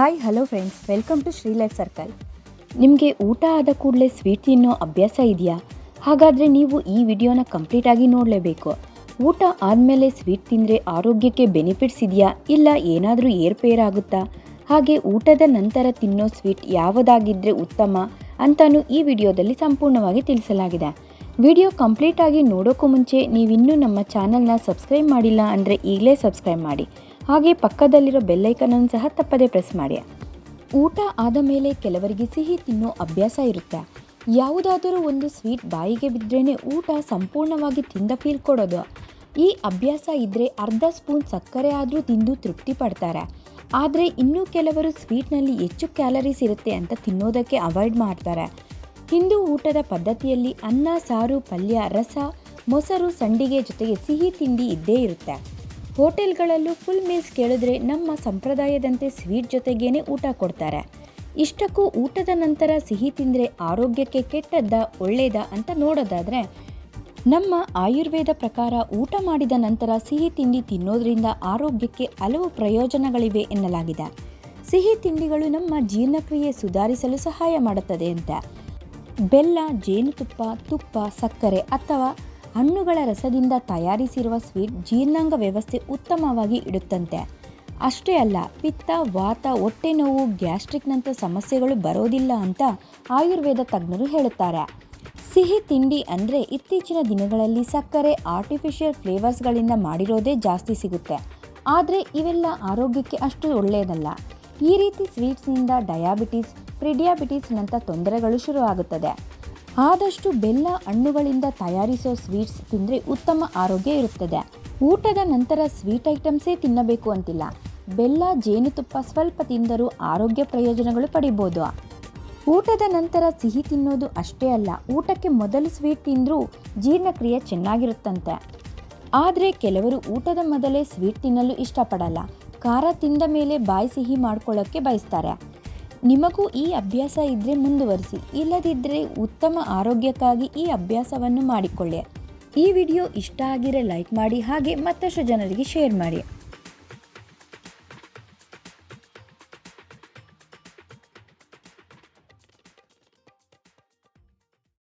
Hi hello friends welcome to Shri life circle ನಿಮಗೆ ಊಟ ಆದ ಕೂಡಲೇ ಸ್ವೀಟ್ ತಿನ್ನೋ ಅಭ್ಯಾಸ ಇದೆಯಾ? ಹಾಗಾದರೆ ನೀವು ಈ ವಿಡಿಯೋನ ಕಂಪ್ಲೀಟಾಗಿ ನೋಡಲೇಬೇಕು. ಊಟ ಆದಮೇಲೆ ಸ್ವೀಟ್ ತಿಂದರೆ ಆರೋಗ್ಯಕ್ಕೆ ಬೆನಿಫಿಟ್ಸ್ ಇದೆಯಾ? ಇಲ್ಲ ಏನಾದರೂ ಏರ್ಪೇರಾಗುತ್ತಾ ಹಾಗೆ ಊಟದ ನಂತರ ತಿನ್ನೋ ಸ್ವೀಟ್ ಯಾವುದಾಗಿದ್ದರೆ ಉತ್ತಮ ಅಂತಾನು ಈ ವಿಡಿಯೋದಲ್ಲಿ ಸಂಪೂರ್ಣವಾಗಿ ತಿಳಿಸಲಾಗಿದೆ. ವಿಡಿಯೋ ಕಂಪ್ಲೀಟಾಗಿ ನೋಡೋಕ್ಕೂ ಮುಂಚೆ ನೀವಿನ್ನೂ ನಮ್ಮ ಚಾನಲ್ನ ಸಬ್ಸ್ಕ್ರೈಬ್ ಮಾಡಿಲ್ಲ ಅಂದರೆ ಈಗಲೇ ಸಬ್ಸ್ಕ್ರೈಬ್ ಮಾಡಿ. ಹಾಗೆ ಪಕ್ಕದಲ್ಲಿರೋ ಬೆಲ್ಲೈಕನನ್ನು ಸಹ ತಪ್ಪದೇ ಪ್ರೆಸ್ ಮಾಡಿ. ಊಟ ಆದ ಮೇಲೆ ಕೆಲವರಿಗೆ ಸಿಹಿ ತಿನ್ನೋ ಅಭ್ಯಾಸ ಇರುತ್ತೆ. ಯಾವುದಾದರೂ ಒಂದು ಸ್ವೀಟ್ ಬಾಯಿಗೆ ಬಿದ್ದರೇ ಊಟ ಸಂಪೂರ್ಣವಾಗಿ ತಿಂದ ಫೀಲ್ ಕೊಡೋದು. ಈ ಅಭ್ಯಾಸ ಇದ್ದರೆ ಅರ್ಧ ಸ್ಪೂನ್ ಸಕ್ಕರೆ ಆದರೂ ತಿಂದು ತೃಪ್ತಿ ಪಡ್ತಾರೆ. ಆದರೆ ಇನ್ನೂ ಕೆಲವರು ಸ್ವೀಟ್ನಲ್ಲಿ ಹೆಚ್ಚು ಕ್ಯಾಲರೀಸ್ ಇರುತ್ತೆ ಅಂತ ತಿನ್ನೋದಕ್ಕೆ ಅವಾಯ್ಡ್ ಮಾಡ್ತಾರೆ. ಹಿಂದೂ ಊಟದ ಪದ್ಧತಿಯಲ್ಲಿ ಅನ್ನ, ಸಾರು, ಪಲ್ಯ, ರಸ, ಮೊಸರು, ಸಂಡಿಗೆ ಜೊತೆಗೆ ಸಿಹಿ ತಿಂಡಿ ಇದ್ದೇ ಇರುತ್ತೆ. ಹೋಟೆಲ್ಗಳಲ್ಲೂ ಫುಲ್ ಮೀಲ್ಸ್ ಕೇಳಿದ್ರೆ ನಮ್ಮ ಸಂಪ್ರದಾಯದಂತೆ ಸ್ವೀಟ್ ಜೊತೆಗೇನೆ ಊಟ ಕೊಡ್ತಾರೆ. ಇಷ್ಟಕ್ಕೂ ಊಟದ ನಂತರ ಸಿಹಿ ತಿಂದರೆ ಆರೋಗ್ಯಕ್ಕೆ ಕೆಟ್ಟದ್ದ ಒಳ್ಳೇದ ಅಂತ ನೋಡೋದಾದರೆ, ನಮ್ಮ ಆಯುರ್ವೇದ ಪ್ರಕಾರ ಊಟ ಮಾಡಿದ ನಂತರ ಸಿಹಿ ತಿಂಡಿ ತಿನ್ನೋದ್ರಿಂದ ಆರೋಗ್ಯಕ್ಕೆ ಹಲವು ಪ್ರಯೋಜನಗಳಿವೆ ಎನ್ನಲಾಗಿದೆ. ಸಿಹಿ ತಿಂಡಿಗಳು ನಮ್ಮ ಜೀರ್ಣಕ್ರಿಯೆ ಸುಧಾರಿಸಲು ಸಹಾಯ ಮಾಡುತ್ತದೆ ಅಂತ. ಬೆಲ್ಲ, ಜೇನುತುಪ್ಪ, ತುಪ್ಪ, ಸಕ್ಕರೆ ಅಥವಾ ಹಣ್ಣುಗಳ ರಸದಿಂದ ತಯಾರಿಸಿರುವ ಸ್ವೀಟ್ ಜೀರ್ಣಾಂಗ ವ್ಯವಸ್ಥೆ ಉತ್ತಮವಾಗಿ ಇಡುತ್ತಂತೆ. ಅಷ್ಟೇ ಅಲ್ಲ, ಪಿತ್ತ, ವಾತ, ಹೊಟ್ಟೆ ನೋವು ಗ್ಯಾಸ್ಟ್ರಿಕ್ನಂಥ ಸಮಸ್ಯೆಗಳು ಬರೋದಿಲ್ಲ ಅಂತ ಆಯುರ್ವೇದ ತಜ್ಞರು ಹೇಳುತ್ತಾರೆ. ಸಿಹಿ ತಿಂಡಿ ಅಂದರೆ ಇತ್ತೀಚಿನ ದಿನಗಳಲ್ಲಿ ಸಕ್ಕರೆ ಆರ್ಟಿಫಿಷಿಯಲ್ ಫ್ಲೇವರ್ಸ್ಗಳಿಂದ ಮಾಡಿರೋದೇ ಜಾಸ್ತಿ ಸಿಗುತ್ತೆ. ಆದರೆ ಇವೆಲ್ಲ ಆರೋಗ್ಯಕ್ಕೆ ಅಷ್ಟು ಒಳ್ಳೆಯದಲ್ಲ. ಈ ರೀತಿ ಸ್ವೀಟ್ಸ್ನಿಂದ ಡಯಾಬಿಟಿಸ್ ಪ್ರಿಡಿಯಾಬಿಟಿಸ್ನಂಥ ತೊಂದರೆಗಳು ಶುರುವಾಗುತ್ತದೆ. ಆದಷ್ಟು ಬೆಲ್ಲ ಹಣ್ಣುಗಳಿಂದ ತಯಾರಿಸೋ ಸ್ವೀಟ್ಸ್ ತಿಂದರೆ ಉತ್ತಮ ಆರೋಗ್ಯ ಇರುತ್ತದೆ. ಊಟದ ನಂತರ ಸ್ವೀಟ್ ಐಟಮ್ಸೇ ತಿನ್ನಬೇಕು ಅಂತಿಲ್ಲ. ಬೆಲ್ಲ, ಜೇನುತುಪ್ಪ ಸ್ವಲ್ಪ ತಿಂದರೂ ಆರೋಗ್ಯ ಪ್ರಯೋಜನಗಳು ಪಡಿಬೋದು. ಊಟದ ನಂತರ ಸಿಹಿ ತಿನ್ನೋದು ಅಷ್ಟೇ ಅಲ್ಲ, ಊಟಕ್ಕೆ ಮೊದಲು ಸ್ವೀಟ್ ತಿಂದರೂ ಜೀರ್ಣಕ್ರಿಯೆ ಚೆನ್ನಾಗಿರುತ್ತಂತೆ. ಆದರೆ ಕೆಲವರು ಊಟದ ಮೊದಲೇ ಸ್ವೀಟ್ ತಿನ್ನಲು ಇಷ್ಟಪಡಲ್ಲ. ಖಾರ ತಿಂದ ಮೇಲೆ ಬಾಯಿ ಸಿಹಿ ಮಾಡ್ಕೊಳ್ಳೋಕ್ಕೆ ಬಯಸ್ತಾರೆ. ನಿಮಗೂ ಈ ಅಭ್ಯಾಸ ಇದ್ದರೆ ಮುಂದುವರಿಸಿ ಇಲ್ಲದಿದ್ದರೆ ಉತ್ತಮ ಆರೋಗ್ಯಕ್ಕಾಗಿ ಈ ಅಭ್ಯಾಸವನ್ನು ಮಾಡಿಕೊಳ್ಳಿ. ಈ ವಿಡಿಯೋ ಇಷ್ಟ ಆಗಿರೆ ಲೈಕ್ ಮಾಡಿ, ಹಾಗೆ ಮತ್ತಷ್ಟು ಜನರಿಗೆ ಶೇರ್ ಮಾಡಿ.